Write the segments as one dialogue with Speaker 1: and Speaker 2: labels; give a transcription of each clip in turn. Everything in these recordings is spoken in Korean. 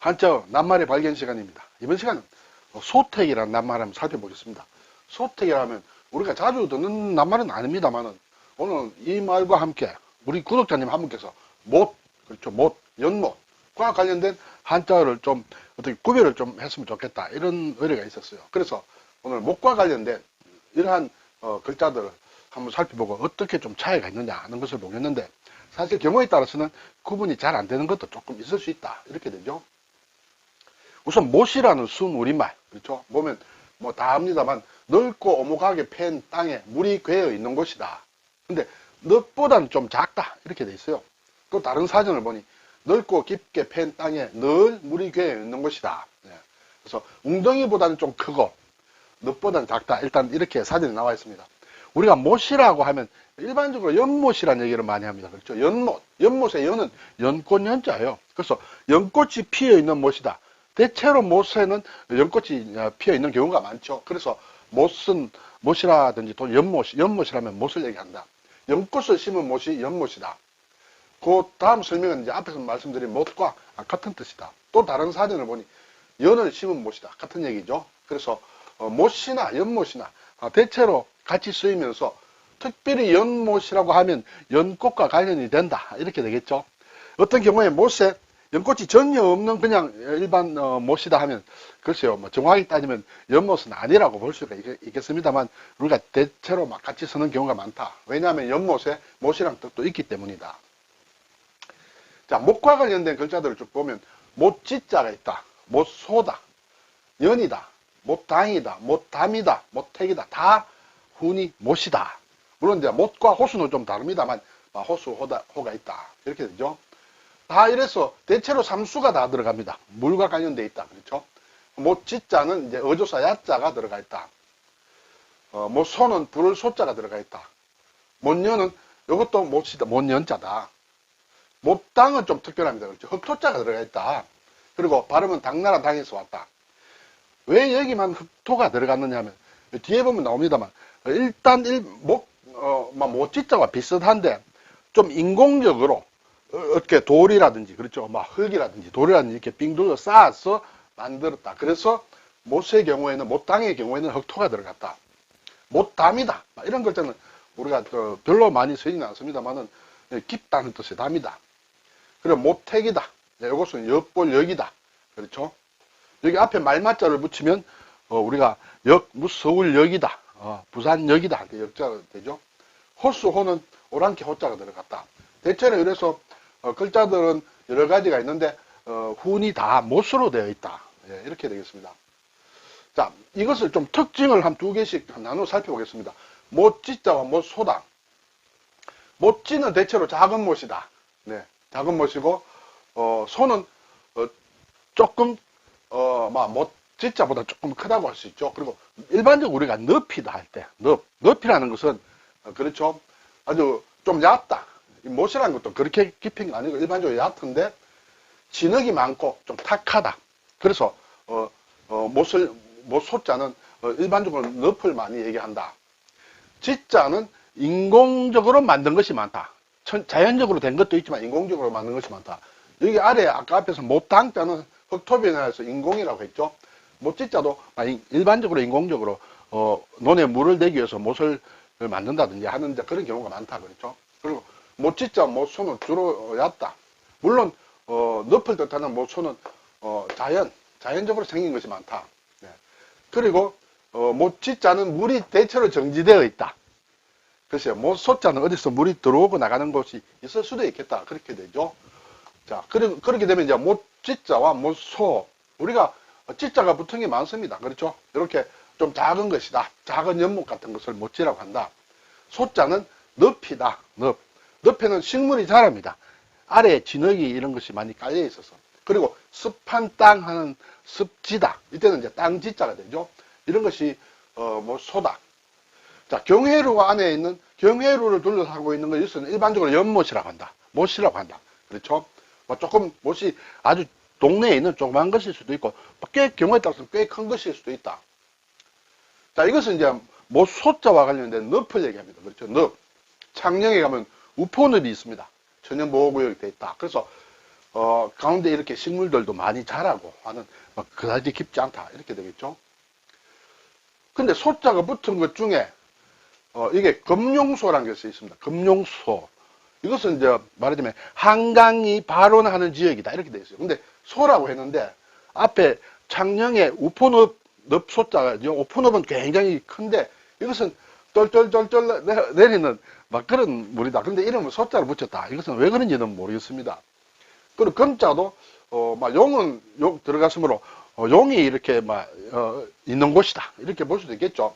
Speaker 1: 한자 낱말의 발견 시간입니다. 이번 시간은 소택이라는 낱말 한번 살펴보겠습니다. 소택이라면 우리가 자주 듣는 낱말은 아닙니다만은 오늘 이 말과 함께 우리 구독자님 한 분께서 못, 그렇죠. 못, 연못과 관련된 한자어를 좀 어떻게 구별을 좀 했으면 좋겠다. 이런 의뢰가 있었어요. 그래서 오늘 못과 관련된 이러한 어, 글자들을 한번 살펴보고 어떻게 좀 차이가 있느냐 하는 것을 보겠는데 사실 경우에 따라서는 구분이 잘 안 되는 것도 조금 있을 수 있다. 이렇게 되죠. 우선 못이라는 순 우리말 그렇죠. 보면 뭐다 압니다만 넓고 오목하게 팬 땅에 물이 괴어 있는 곳이다. 근데 넓보다는 좀 작다 이렇게 돼 있어요. 또 다른 사전을 보니 넓고 깊게 팬 땅에 늘 물이 괴어 있는 곳이다. 네. 그래서 웅덩이보다는 좀 크고 넓보다는 작다. 일단 이렇게 사전에 나와 있습니다. 우리가 못이라고 하면 일반적으로 연못이라는 얘기를 많이 합니다. 그렇죠? 연못. 연못의 연은 연꽃 연자예요. 그래서 연꽃이 피어 있는 못이다. 대체로 못에는 연꽃이 피어 있는 경우가 많죠. 그래서 못은 못이라든지 또 연못, 연못이라면 못을 얘기한다. 연꽃을 심은 못이 연못이다. 그 다음 설명은 이제 앞에서 말씀드린 못과 같은 뜻이다. 또 다른 사전을 보니 연을 심은 못이다. 같은 얘기죠. 그래서 어, 못이나 연못이나 아, 대체로 같이 쓰이면서 특별히 연못이라고 하면 연꽃과 관련이 된다. 이렇게 되겠죠. 어떤 경우에 못에 연꽃이 전혀 없는 그냥 일반 어, 못이다 하면 글쎄요 뭐 정확히 따지면 연못은 아니라고 볼 수가 있, 겠습니다만 우리가 대체로 막 같이 쓰는 경우가 많다. 왜냐하면 연못에 못이랑 뜻도 있기 때문이다. 자 못과 관련된 글자들을 쭉 보면 못지자가 있다 못소다 연이다 못당이다 못담이다 못택이다 다 훈이 못이다. 물론 이제 못과 호수는 좀 다릅니다만 호수 호다, 호가 있다. 이렇게 되죠 다 이래서 대체로 삼수가 다 들어갑니다. 물과 관련돼 있다. 그렇죠? 못지자는 이제 어조사 야자가 들어가 있다. 어, 못소는 불을 소자가 들어가 있다. 못년은 이것도 못이다. 못년자다. 못당은 좀 특별합니다. 그렇죠? 흑토자가 들어가 있다. 그리고 발음은 당나라 당에서 왔다. 왜 여기만 흑토가 들어갔느냐 하면 뒤에 보면 나옵니다만 일단 일, 못, 어, 못지자와 비슷한데 좀 인공적으로 어떻게 돌이라든지 그렇죠. 막 흙이라든지 돌이라든지 이렇게 빙 둘러 쌓아서 만들었다. 그래서 못의 경우에는 못당의 경우에는 흙토가 들어갔다. 못담이다. 이런 글자는 우리가 별로 많이 쓰지는 않습니다만은 깊다는 뜻의 담이다. 그리고 못택이다. 이것은 역볼 역이다. 그렇죠? 여기 앞에 말맞자를 붙이면 어, 우리가 역 무서울 역이다. 어, 부산 역이다. 역자가 되죠. 호수호는 오랑캐 호자가 들어갔다. 대체로 이래서 어, 글자들은 여러 가지가 있는데 어, 훈이 다 못으로 되어 있다. 예, 이렇게 되겠습니다. 자, 이것을 좀 특징을 한 두 개씩 나눠 살펴보겠습니다. 못지자와 못소다. 못지는 대체로 작은 못이다. 네, 작은 못이고 어, 소는 어, 조금 어, 막 못지자보다 조금 크다고 할 수 있죠. 그리고 일반적으로 우리가 늪이다 할 때, 늪, 늪이라는 것은 어, 그렇죠. 아주 좀 얕다. 못이라는 것도 그렇게 깊은 게 아니고 일반적으로 얕은데 진흙이 많고 좀 탁하다. 그래서 어, 어, 못을 못 소자는 어, 일반적으로 늪을 많이 얘기한다. 지자는 인공적으로 만든 것이 많다. 자연적으로 된 것도 있지만 인공적으로 만든 것이 많다. 여기 아래 아까 앞에서 못당자는 흑토변화해서 인공이라고 했죠. 못지자도 일반적으로 인공적으로 어, 논에 물을 내기 위해서 못을 만든다든지 하는 그런 경우가 많다 그렇죠. 그리고 못짓자 못소는 주로 얕다. 물론 어, 늪을 뜻하는 못소는 어, 자연, 자연적으로 생긴 것이 많다. 네. 그리고 어, 못짓자는 물이 대체로 정지되어 있다. 글쎄요, 못소자는 어디서 물이 들어오고 나가는 곳이 있을 수도 있겠다. 그렇게 되죠. 자, 그러, 그렇게 되면 이제 못짓자와 못소, 우리가 찌자가 붙은 게 많습니다. 그렇죠? 이렇게 좀 작은 것이다. 작은 연못 같은 것을 못지라고 한다. 소자는 늪이다. 늪. 옆에는 식물이 자랍니다. 아래에 진흙이 이런 것이 많이 깔려 있어서. 그리고 습한 땅 하는 습지다. 이때는 이제 땅 지자가 되죠. 이런 것이, 어, 뭐, 소다. 자, 경회루 안에 있는, 경회루를 둘러싸고 있는 것은 일반적으로 연못이라고 한다. 못이라고 한다. 그렇죠? 뭐 조금 못이 아주 동네에 있는 조그만 것일 수도 있고, 꽤, 경우에 따라서 꽤 큰 것일 수도 있다. 자, 이것은 이제 못소자와 관련된 늪을 얘기합니다. 그렇죠? 늪. 창녕에 가면 우포늪이 있습니다. 전혀 보호구역이 되어 있다. 그래서 어, 가운데 이렇게 식물들도 많이 자라고 하는 뭐 그다지 깊지 않다 이렇게 되겠죠. 근데 소자가 붙은 것 중에 어, 이게 금룡소라는 것이 있습니다. 금룡소. 이것은 이제 말하자면 한강이 발원하는 지역이다 이렇게 되어 있어요. 근데 소라고 했는데 앞에 창녕에 우포늪 늪 소자가 우포늪은 굉장히 큰데 이것은 내- 내리는 막 그런 물이다. 근데 이름을 소자를 붙였다. 이것은 왜 그런지는 모르겠습니다. 그리고 금자도 어, 막 용은 용 들어갔으므로 어, 용이 이렇게 막 어, 있는 곳이다. 이렇게 볼 수도 있겠죠.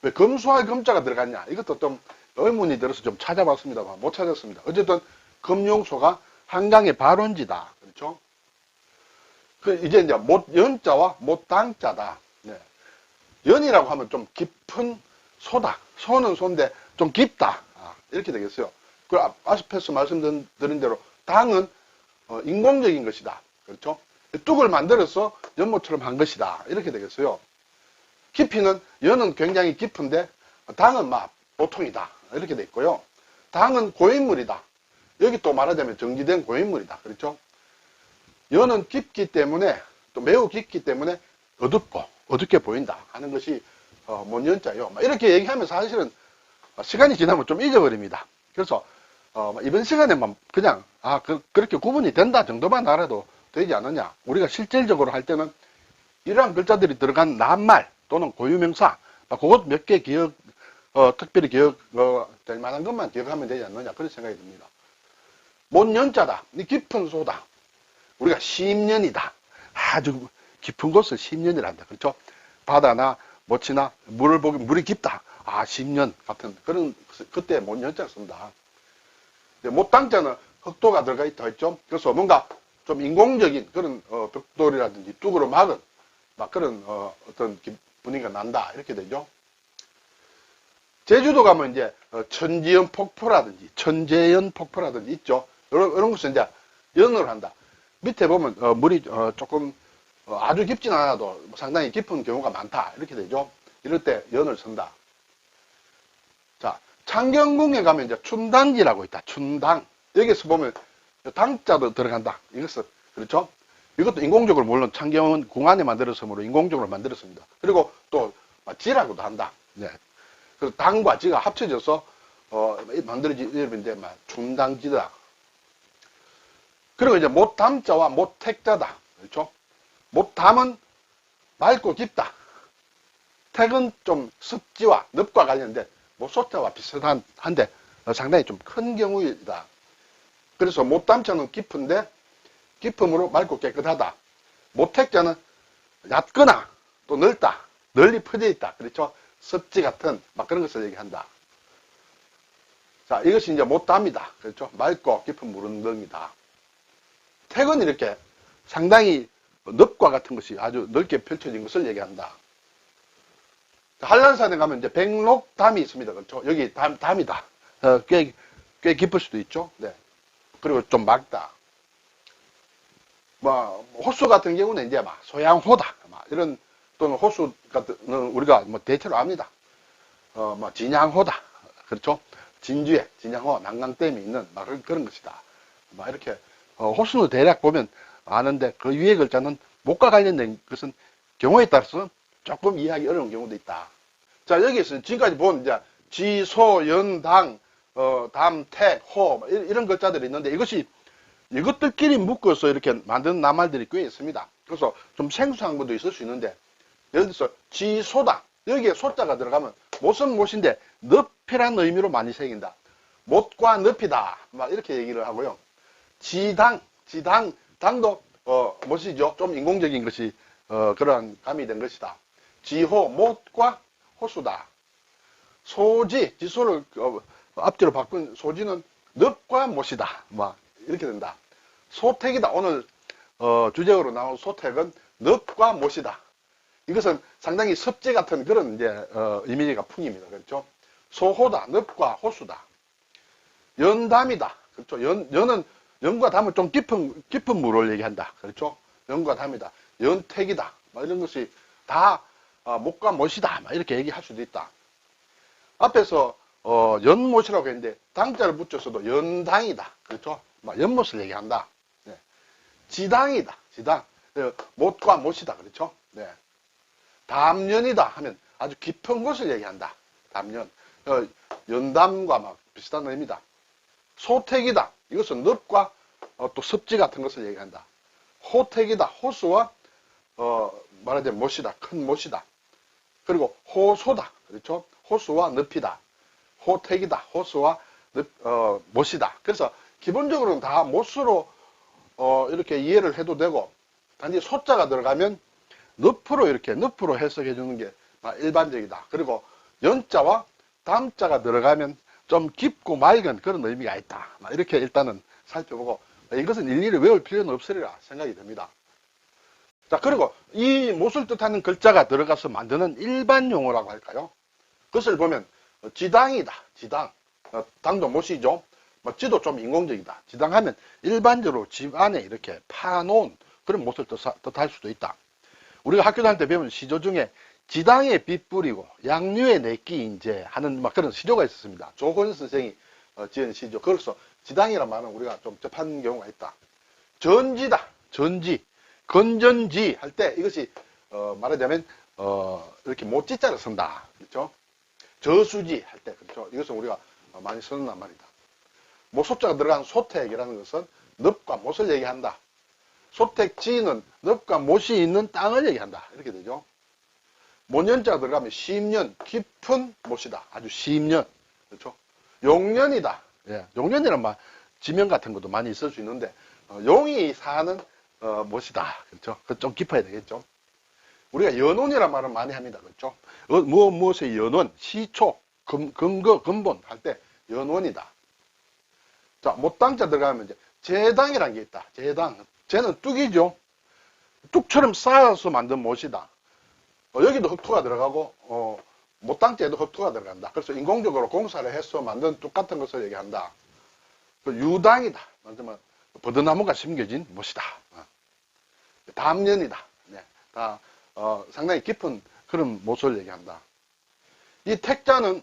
Speaker 1: 왜 금수할 금자가 들어갔냐? 이것도 좀 의문이 들어서 좀 찾아봤습니다만 못 찾았습니다. 어쨌든 금용소가 한강의 발원지다. 그렇죠? 그 이제 이제 못 연자와 못 당자다. 네. 연이라고 하면 좀 깊은 소다. 소는 소인데 좀 깊다. 아, 이렇게 되겠어요. 앞- 앞에서 말씀드린 대로 당은 어, 인공적인 것이다. 그렇죠? 뚝을 만들어서 연못처럼 한 것이다. 이렇게 되겠어요. 깊이는 연은 굉장히 깊은데 당은 막 보통이다. 이렇게 돼 있고요. 당은 고인물이다. 여기 또 말하자면 정지된 고인물이다. 그렇죠? 연은 깊기 때문에 또 매우 깊기 때문에 어둡고 어둡게 보인다 하는 것이 어, 뭔 연자요. 막 이렇게 얘기하면 사실은 시간이 지나면 좀 잊어버립니다. 그래서 어, 이번 시간에만 그냥 아 그, 렇게 구분이 된다 정도만 알아도 되지 않느냐. 우리가 실질적으로 할 때는 이러한 글자들이 들어간 낱말 또는 고유명사 막 그것 몇 개 기억 어, 특별히 기억 어, 될 만한 것만 기억하면 되지 않느냐 그런 생각이 듭니다. 못 연자다. 이 깊은 소다. 우리가 심년이다. 아주 깊은 곳을 심년이란다. 그렇죠? 바다나 모치나 물을 보기 물이 깊다. 아, 심년 같은 그런 그때 못연자를 쓴다. 못당자는 흑도가 들어가 있다 했죠. 그래서 뭔가 좀 인공적인 그런 어, 벽돌이라든지 뚝으로 막은 막 그런 어, 떤 분위기가 난다 이렇게 되죠. 제주도 가면 이제 어, 천지연 폭포라든지 천재연 폭포라든지 있죠. 이런, 이런 것은 이제 연을 한다. 밑에 보면 어, 물이 어, 조금 어, 아주 깊진 않아도 상당히 깊은 경우가 많다 이렇게 되죠. 이럴 때 연을 쓴다. 자 창경궁에 가면 이제 춘당지라고 있다. 춘당 여기서 보면 당자도 들어간다. 이것은 그렇죠. 이것도 인공적으로 물론 창경은 궁 안에 만들었으므로 인공적으로 만들었습니다. 그리고 또 지라고도 한다. 네. 그 당과 지가 합쳐져서 어, 만들어진 이름인데 막 춘당지다. 그리고 이제 못담자와 못택자다. 그렇죠? 못담은 맑고 깊다. 택은 좀 습지와 늪과 관련된 못소자와 비슷한 한데 어, 상당히 좀 큰 경우이다. 그래서 못담자는 깊은데 깊음으로 맑고 깨끗하다. 못택자는 얕거나 또 넓다. 널리 퍼져 있다. 그렇죠? 습지 같은 막 그런 것을 얘기한다. 자, 이것이 이제 못담이다. 그렇죠? 맑고 깊은 물은 능이다. 택은 이렇게 상당히 늪과 같은 것이 아주 넓게 펼쳐진 것을 얘기한다. 자, 한란산에 가면 이제 백록담이 있습니다. 그렇죠? 여기 담, 담이다. 어, 꽤, 꽤 깊을 수도 있죠. 네. 그리고 좀 맑다. 뭐, 호수 같은 경우는 이제 막 소양호다. 막 이런, 또는 호수 같은, 우리가 뭐 대체로 압니다. 어, 뭐, 진양호다. 그렇죠? 진주에 진양호, 난강댐이 있는 막 그런 것이다. 막 이렇게, 어, 호수는 대략 보면 아는데 그 위에 글자는 목과 관련된 것은 경우에 따라서 조금 이해하기 어려운 경우도 있다. 자, 여기에서 지금까지 본 이제 지, 소, 연, 당, 어, 담, 택, 호, 뭐 이런, 글자들이 있는데 이것이 이것들끼리 묶어서 이렇게 만든 낱말들이 꽤 있습니다. 그래서 좀 생소한 것도 있을 수 있는데 예를 들어서 지소다. 여기에 소자가 들어가면 못은 못인데 늪이라는 의미로 많이 새긴다. 못과 늪이다. 막 이렇게 얘기를 하고요. 지당, 지당, 당도 어, 못이죠. 좀 인공적인 것이 어, 그러한 감이 된 것이다. 지호, 못과 호수다. 소지, 지소를 어, 앞뒤로 바꾼 소지는 늪과 못이다. 막 이렇게 된다. 소택이다. 오늘 어, 주제어로 나온 소택은 늪과 못이다. 이것은 상당히 습지 같은 그런 이제 어, 이미지가 풍입니다. 그렇죠? 소호다. 늪과 호수다. 연담이다. 그렇죠? 연, 연은 연과 담은 좀 깊은 깊은 물을 얘기한다. 그렇죠? 연과 담이다. 연택이다. 막 이런 것이 다 어, 못과 못이다. 막 이렇게 얘기할 수도 있다. 앞에서 어, 연못이라고 했는데 당자를 붙여서도 연당이다. 그렇죠? 막 연못을 얘기한다. 네. 지당이다. 지당. 어, 못과 못이다. 그렇죠? 네. 담연이다 하면 아주 깊은 곳을 얘기한다. 담연. 어, 연담과 막 비슷한 의미다. 소택이다. 이것은 늪과 어, 또 습지 같은 것을 얘기한다. 호택이다. 호수와 어, 말하자면 못이다. 큰 못이다. 그리고 호소다. 그렇죠? 호수와 늪이다. 호택이다. 호수와 늪, 어, 못이다. 그래서 기본적으로는 다 못으로 어, 이렇게 이해를 해도 되고 단지 소자가 들어가면 늪으로 이렇게 늪으로 해석해 주는 게 일반적이다. 그리고 연자와 담자가 들어가면 좀 깊고 맑은 그런 의미가 있다. 이렇게 일단은 살펴보고 이것은 일일이 외울 필요는 없으리라 생각이 듭니다. 자, 그리고 이 못을 뜻하는 글자가 들어가서 만드는 일반 용어라고 할까요? 그것을 보면 지당이다. 지당. 어, 당도 못이죠. 뭐 지도 좀 인공적이다. 지당하면 일반적으로 집 안에 이렇게 파놓은 그런 못을 뜻할 수도 있다. 우리가 학교 다닐 때 배운 시조 중에 지당에 빛 뿌리고 양류에 내끼 인제 하는 막 그런 시조가 있었습니다. 조건 선생이 어, 지은 시조. 그래서 지당이란 말은 우리가 좀 접한 경우가 있다. 전지다. 전지. 건전지 할 때 이것이 어, 말하자면 어, 이렇게 못지자를 쓴다. 그렇죠? 저수지 할 때 그렇죠? 이것은 우리가 많이 쓰는 말이다. 모소자가 들어간 소택이라는 것은 늪과 못을 얘기한다. 소택지는 늪과 못이 있는 땅을 얘기한다. 이렇게 되죠. 모년자가 들어가면 심년, 깊은 못이다. 아주 심년. 그렇죠? 용년이다. 예, 용년이란 말, 지명 같은 것도 많이 있을 수 있는데, 어, 용이 사는 어, 못이다. 그렇죠? 그좀 깊어야 되겠죠. 우리가 연원이란 말을 많이 합니다. 그렇죠? 어, 무엇, 무엇의 연원, 시초, 근, 근거, 근본 할 때 연원이다. 자, 못당자 들어가면 이제 재당이라는 게 있다. 재당. 쟤는 뚝이죠. 뚝처럼 쌓아서 만든 못이다. 어, 여기도 흑투가 들어가고, 어, 못당자에도 흑투가 들어간다. 그래서 인공적으로 공사를 해서 만든 뚝 같은 것을 얘기한다. 그 유당이다. 만들면 버드나무가 심겨진 못이다. 어. 담년이다. 네. 다, 어, 상당히 깊은 그런 못을 얘기한다. 이 택자는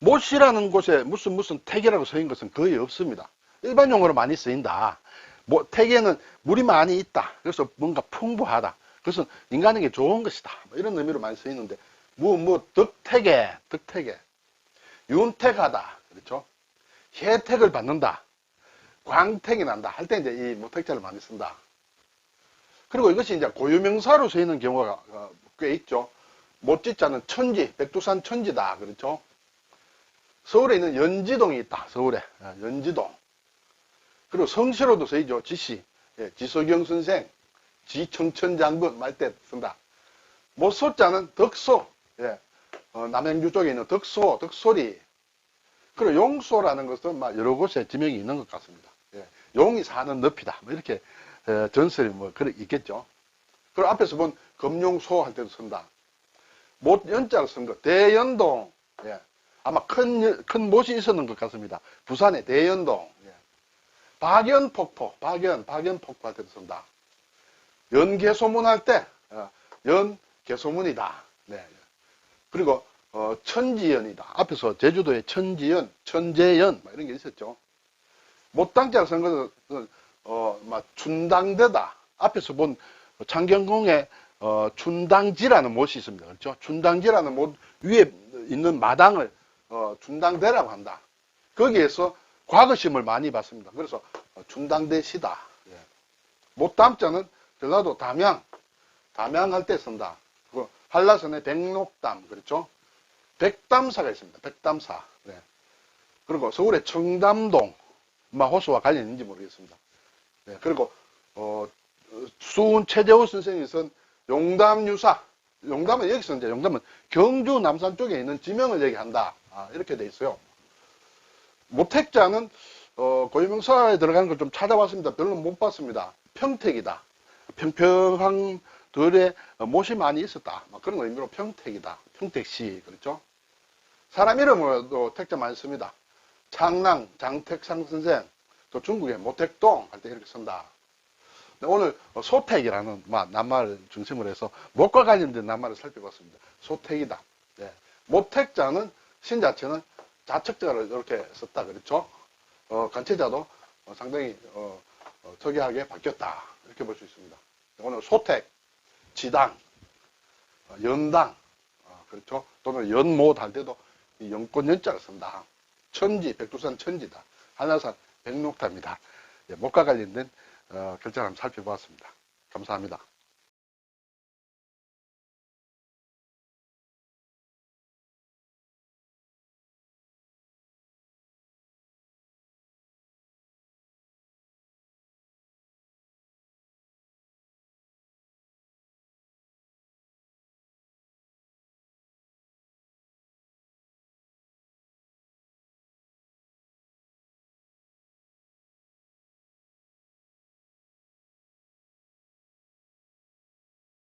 Speaker 1: 못이라는 곳에 무슨 무슨 택이라고 써인 것은 거의 없습니다. 일반 용어로 많이 쓰인다. 뭐, 택에는 물이 많이 있다. 그래서 뭔가 풍부하다. 그것은 인간에게 좋은 것이다. 뭐 이런 의미로 많이 쓰이는데, 뭐, 뭐, 덕택에, 덕택에, 윤택하다. 그렇죠? 혜택을 받는다. 광택이 난다. 할 때 이제 이 모택자를 많이 쓴다. 그리고 이것이 이제 고유명사로 쓰이는 경우가 어, 꽤 있죠. 못짓자는 천지, 백두산 천지다. 그렇죠? 서울에 있는 연지동이 있다. 서울에. 어, 연지동. 그리고 성시로도 쓰이죠. 지시. 예, 지소경 선생, 지청천 장군 말때 쓴다. 못소자는 덕소. 예, 어, 남양주 쪽에 있는 덕소, 덕소리. 그리고 용소라는 것은 막 여러 곳에 지명이 있는 것 같습니다. 예, 용이 사는 늪이다. 뭐 이렇게 에, 전설이 뭐 그런 있겠죠. 그리고 앞에서 본 금용소 할 때도 쓴다. 못 연자를 쓴 거. 대연동. 예. 아마 큰, 큰 못이 있었는 것 같습니다. 부산의 대연동. 예. 박연폭포. 박연, 박연폭포 할 때도 쓴다. 연개소문 할 때, 어, 연개소문이다. 네. 그리고, 어, 천지연이다. 앞에서 제주도의 천지연, 천재연, 뭐 이런 게 있었죠. 못당자를 쓴 것은, 어, 막, 춘당대다. 앞에서 본 창경궁에, 어, 춘당지라는 못이 있습니다. 그렇죠? 춘당지라는 못 위에 있는 마당을, 어, 춘당대라고 한다. 거기에서 과거심을 많이 받습니다. 그래서, 어, 춘당대시다. 예. 못담자는 전라도 담양, 담양할 때 쓴다. 그 한라산의 백록담, 그렇죠? 백담사가 있습니다. 백담사. 네. 그리고 서울의 청담동, 마 호수와 관련이 있는지 모르겠습니다. 네. 그리고 어, 수훈 최재호 선생이 쓴 용담유사. 용담은 여기서 이제 용담은 경주 남산 쪽에 있는 지명을 얘기한다. 아, 이렇게 돼 있어요. 모택자는 어, 고유명사에 들어가는 걸 좀 찾아봤습니다. 별로 못 봤습니다. 평택이다. 평평한 들에 못이 많이 있었다. 막 그런 의미로 평택이다. 평택시 그렇죠? 사람 이름으로도 택자 많이 씁니다. 창랑, 장택상 선생, 또 중국의 모택동 할 때 이렇게 쓴다. 오늘 소택이라는 낱말을 중심으로 해서 못과 관련된 낱말을 살펴봤습니다. 소택이다. 네. 모택자는 신 자체는 자척자를 이렇게 썼다 그렇죠? 어, 간체자도 상당히 어, 어, 저기하게 바뀌었다. 이렇게 볼 수 있습니다. 오늘 소택, 지당, 어, 연당, 어, 그렇죠. 또는 연못 할 때도 이 연꽃 연자를 쓴다. 천지, 백두산 천지다. 한라산 백록탑입니다. 예, 목과 관련된 어, 글자를 한번 살펴보았습니다. 감사합니다.